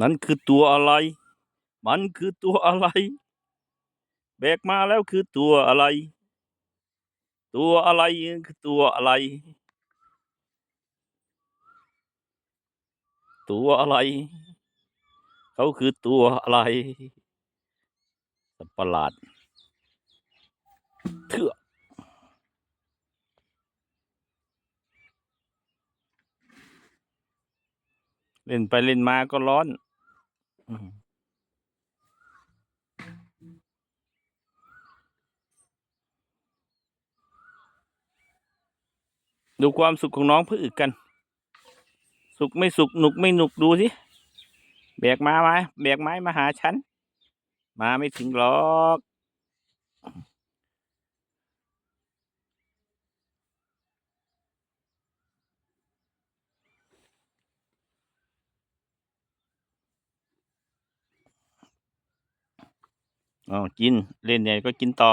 นั่นคือตัวอะไร มันคือตัวอะไร แบกมาแล้วคือตัวอะไร ตัวอะไรคือตัวอะไร ตัวอะไร เขาคือตัวอะไรสัตว์ประหลาด เถื่อเล่นไปเล่นมาก็ร้อน อืมดูความสุขของน้องเพื่ออึกกัน สุขไม่สุขหนุกไม่หนุกดูสิ แบกมาไหมแบกไม้มาหาฉัน มาไม่ถึงหรอก อ๋อกินเล่นเนี่ยก็กินต่อ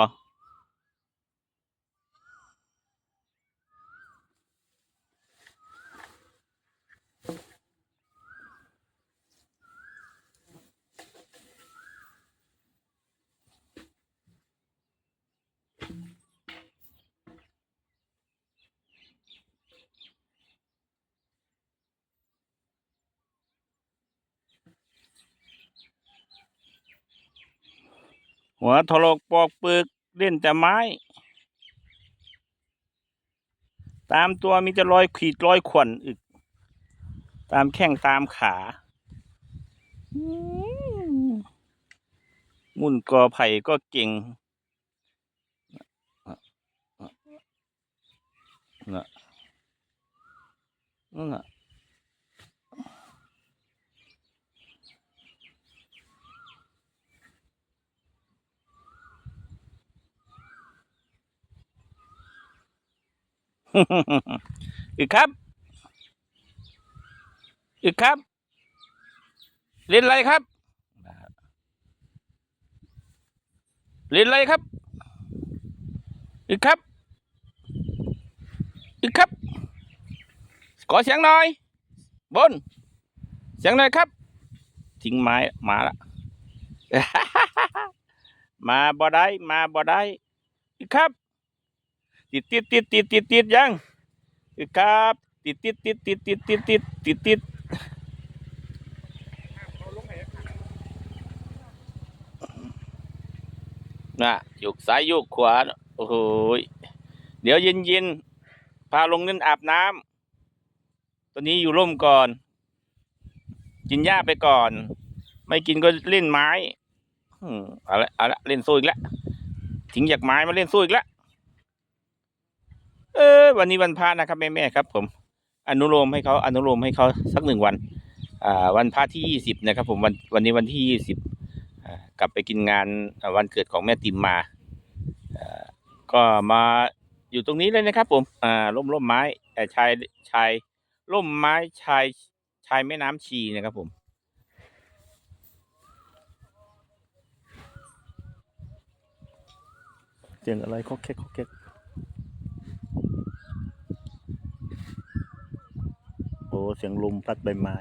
หัวถลกปอกเปลือกเล่นแต่ไม้ ตามตัวมีแต่รอยขีดรอยข่วนอึก ตามแข้งตามขามุ่นกอไผ่ก็เก่งนั่นน่ะ อึกครับอึกครับ เล่นอะไรครับ เล่นอะไรครับอึกครับอึกครับ ขอเสียงหน่อย บน เสียงหน่อยครับ ทิ้งไม้มาละ มาบ่ได้ มาบ่ได้อึกครับ ติดติดติดติดติดติดยังอึกครับ ติดติดติดติดติดติดติดติดติดน่ะยกซ้ายยกขวาโอ้โหเดี๋ยวเย็นเย็นพาลงเล่นอาบน้ำตอนนี้อยู่ร่มก่อน กินหญ้าไปก่อน ไม่กินก็เล่นไม้อืมเอาละเอาละเล่นโซ่อีกแล้วทิ้งจากไม้มาเล่นโซ่อีกแล้ว อวันนี้วันพระนะครับแม่แม่ครับ ผม อนุโลมให้เขาอนุโลมให้เขาสักหนึ่งวัน อ่า วันพระที่ยี่สิบนะครับ ผมวันวันนี้วันที่ยี่สิบกลับไปกินงานวันเกิดของแม่ติมมาก็มาอยู่ตรงนี้เลยนะครับ ผมอ่าร่มร่มไม้แต่ชายชายร่มไม้ชายชายแม่น้ำชีนะครับผม เสียงอะไรคอกแคกคอกแคก โอ้ เสียงลมพัดใบไม้